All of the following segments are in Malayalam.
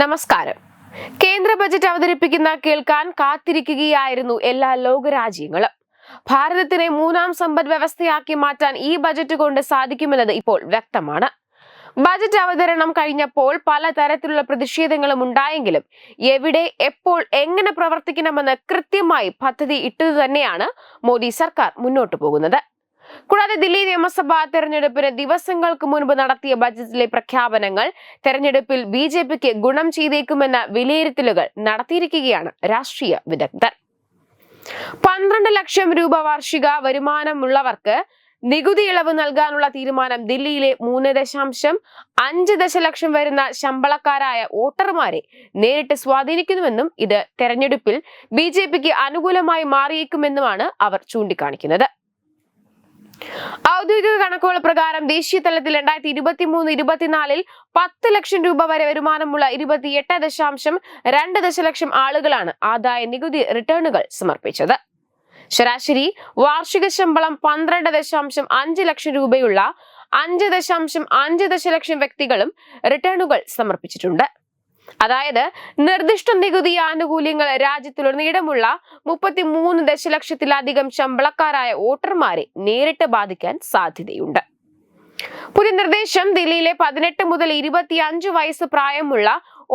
നമസ്കാരം. കേന്ദ്ര ബജറ്റ് അവതരിപ്പിക്കുന്ന കേൾക്കാൻ കാത്തിരിക്കുകയായിരുന്നു എല്ലാ ലോകരാജ്യങ്ങളും. ഭാരതത്തിനെ മൂന്നാം സമ്പദ് വ്യവസ്ഥയാക്കി മാറ്റാൻ ഈ ബജറ്റ് കൊണ്ട് സാധിക്കുമെന്നത് ഇപ്പോൾ വ്യക്തമാണ്. ബജറ്റ് അവതരണം കഴിഞ്ഞപ്പോൾ പല തരത്തിലുള്ള പ്രതിഷേധങ്ങളും ഉണ്ടായെങ്കിലും എവിടെ എപ്പോൾ എങ്ങനെ പ്രവർത്തിക്കണമെന്ന് കൃത്യമായി പദ്ധതി ഇട്ടതു തന്നെയാണ് മോദി സർക്കാർ മുന്നോട്ടു പോകുന്നത്. കൂടാതെ ദില്ലി നിയമസഭാ തെരഞ്ഞെടുപ്പിന് ദിവസങ്ങൾക്ക് മുൻപ് നടത്തിയ ബജറ്റിലെ പ്രഖ്യാപനങ്ങൾ തെരഞ്ഞെടുപ്പിൽ ബി ജെ പിക്ക് ഗുണം ചെയ്തേക്കുമെന്ന വിലയിരുത്തലുകൾ നടത്തിയിരിക്കുകയാണ് രാഷ്ട്രീയ വിദഗ്ധർ. പന്ത്രണ്ട് ലക്ഷം രൂപ വാർഷിക വരുമാനമുള്ളവർക്ക് നികുതി ഇളവ് നൽകാനുള്ള തീരുമാനം ദില്ലിയിലെ മൂന്ന് ദശാംശം അഞ്ച് ദശലക്ഷം വരുന്ന ശമ്പളക്കാരായ വോട്ടർമാരെ നേരിട്ട് സ്വാധീനിക്കുന്നുവെന്നും ഇത് തെരഞ്ഞെടുപ്പിൽ ബി ജെ പിക്ക് അനുകൂലമായി മാറിയേക്കുമെന്നുമാണ് അവർ ചൂണ്ടിക്കാണിക്കുന്നത്. ഔദ്യോഗിക കണക്കുകൾ പ്രകാരം ദേശീയ തലത്തിൽ രണ്ടായിരത്തി ഇരുപത്തി മൂന്ന് ഇരുപത്തിനാലിൽ പത്ത് ലക്ഷം രൂപ വരെ വരുമാനമുള്ള ഇരുപത്തിയെട്ട് ദശാംശം രണ്ട് ദശലക്ഷം ആളുകളാണ് ആദായ നികുതി റിട്ടേണുകൾ സമർപ്പിച്ചത്. ശരാശരി വാർഷിക ശമ്പളം പന്ത്രണ്ട് ദശാംശം അഞ്ച് ലക്ഷം രൂപയുള്ള അഞ്ച് ദശാംശം അഞ്ച് ദശലക്ഷം വ്യക്തികളും റിട്ടേണുകൾ സമർപ്പിച്ചിട്ടുണ്ട്. അതായത് നിർദ്ദിഷ്ട നികുതി ആനുകൂല്യങ്ങൾ രാജ്യത്തിലുടനീളമുള്ള മുപ്പത്തി മൂന്ന് ദശലക്ഷത്തിലധികം ശമ്പളക്കാരായ വോട്ടർമാരെ നേരിട്ട് ബാധിക്കാൻ സാധ്യതയുണ്ട്. പുതിയ നിർദ്ദേശം ദില്ലിയിലെ പതിനെട്ട് മുതൽ ഇരുപത്തിയഞ്ച് വയസ്സ് പ്രായമുള്ള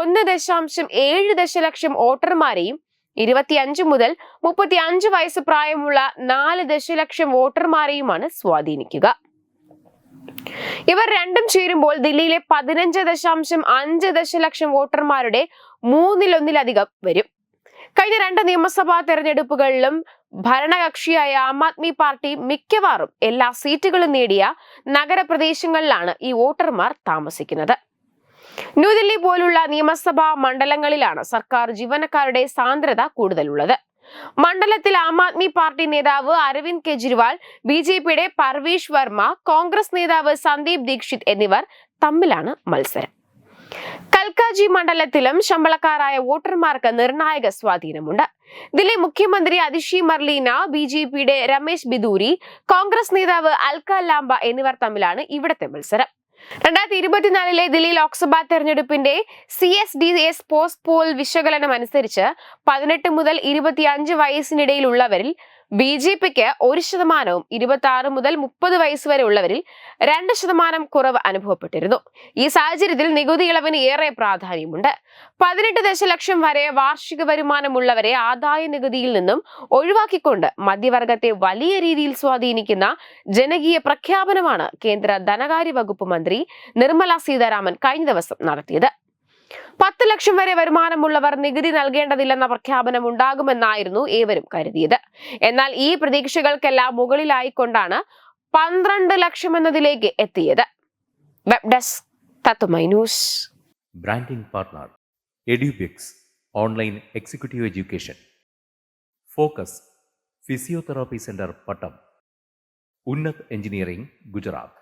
ഒന്ന് ദശാംശം ഏഴ് ദശലക്ഷം വോട്ടർമാരെയും ഇരുപത്തിയഞ്ച് മുതൽ മുപ്പത്തി അഞ്ച് വയസ്സ് പ്രായമുള്ള നാല് ദശലക്ഷം വോട്ടർമാരെയുമാണ് സ്വാധീനിക്കുക. ഇവർ രണ്ടും ചേരുമ്പോൾ ദില്ലിയിലെ പതിനഞ്ച് ദശാംശം അഞ്ച് ദശലക്ഷം വോട്ടർമാരുടെ മൂന്നിലൊന്നിലധികം വരും. കഴിഞ്ഞ രണ്ട് നിയമസഭാ തെരഞ്ഞെടുപ്പുകളിലും ഭരണകക്ഷിയായ ആം ആദ്മി പാർട്ടി മിക്കവാറും എല്ലാ സീറ്റുകളും നേടിയ നഗരപ്രദേശങ്ങളിലാണ് ഈ വോട്ടർമാർ താമസിക്കുന്നത്. ന്യൂഡൽഹി പോലുള്ള നിയമസഭാ മണ്ഡലങ്ങളിലാണ് സർക്കാർ ജീവനക്കാരുടെ സാന്ദ്രത കൂടുതലുള്ളത്. മണ്ഡലത്തിൽ ആം ആദ്മി പാർട്ടി നേതാവ് അരവിന്ദ് കെജ്രിവാൾ ബി ജെ പിയുടെ പർവീഷ് വർമ്മ കോൺഗ്രസ് നേതാവ് സന്ദീപ് ദീക്ഷിത് എന്നിവർ തമ്മിലാണ് മത്സരം. കൽക്കാജി മണ്ഡലത്തിലും ശമ്പളക്കാരായ വോട്ടർമാർക്ക് നിർണായക സ്വാധീനമുണ്ട്. ദില്ലി മുഖ്യമന്ത്രി അതിഷി മർലീന ബി ജെ പിയുടെ രമേശ് ബിദൂരി കോൺഗ്രസ് നേതാവ് അൽക്ക ലാംബ എന്നിവർ തമ്മിലാണ് ഇവിടത്തെ മത്സരം. രണ്ടായിരത്തി ഇരുപത്തിനാലിലെ ദില്ലി ലോക്സഭാ തെരഞ്ഞെടുപ്പിന്റെ C S D S post poll വിശകലനം അനുസരിച്ച് പതിനെട്ട് മുതൽ ഇരുപത്തിയഞ്ച് വയസ്സിനിടയിലുള്ളവരിൽ ബി ജെ പിക്ക് ഒരു ശതമാനവും ഇരുപത്തി ആറ് മുതൽ മുപ്പത് വയസ്സ് വരെ ഉള്ളവരിൽ രണ്ട് ശതമാനം കുറവ് അനുഭവപ്പെട്ടിരുന്നു. ഈ സാഹചര്യത്തിൽ നികുതി ഇളവിന് ഏറെ പ്രാധാന്യമുണ്ട്. പതിനെട്ട് ദശലക്ഷം വരെ വാർഷിക വരുമാനമുള്ളവരെ ആദായ നികുതിയിൽ നിന്നും ഒഴിവാക്കിക്കൊണ്ട് മധ്യവർഗത്തെ വലിയ രീതിയിൽ സ്വാധീനിക്കുന്ന ജനകീയ പ്രഖ്യാപനമാണ് കേന്ദ്ര ധനകാര്യ വകുപ്പ് മന്ത്രി നിർമ്മല സീതാരാമൻ കഴിഞ്ഞ ദിവസം നടത്തിയത്. പത്ത് ലക്ഷം വരെ വരുമാനമുള്ളവർ നികുതി നൽകേണ്ടതില്ലെന്ന പ്രഖ്യാപനം ഉണ്ടാകുമെന്നായിരുന്നു ഏവരും കരുതിയത്. എന്നാൽ ഈ പ്രതീക്ഷകൾക്കെല്ലാം മുകളിലായിക്കൊണ്ടാണ് പന്ത്രണ്ട് ലക്ഷം എന്നതിലേക്ക് എത്തിയത്. Web desk branding partner Edubix online executive education. Focus physiotherapy centre Pattom. Unnath engineering Gujarat.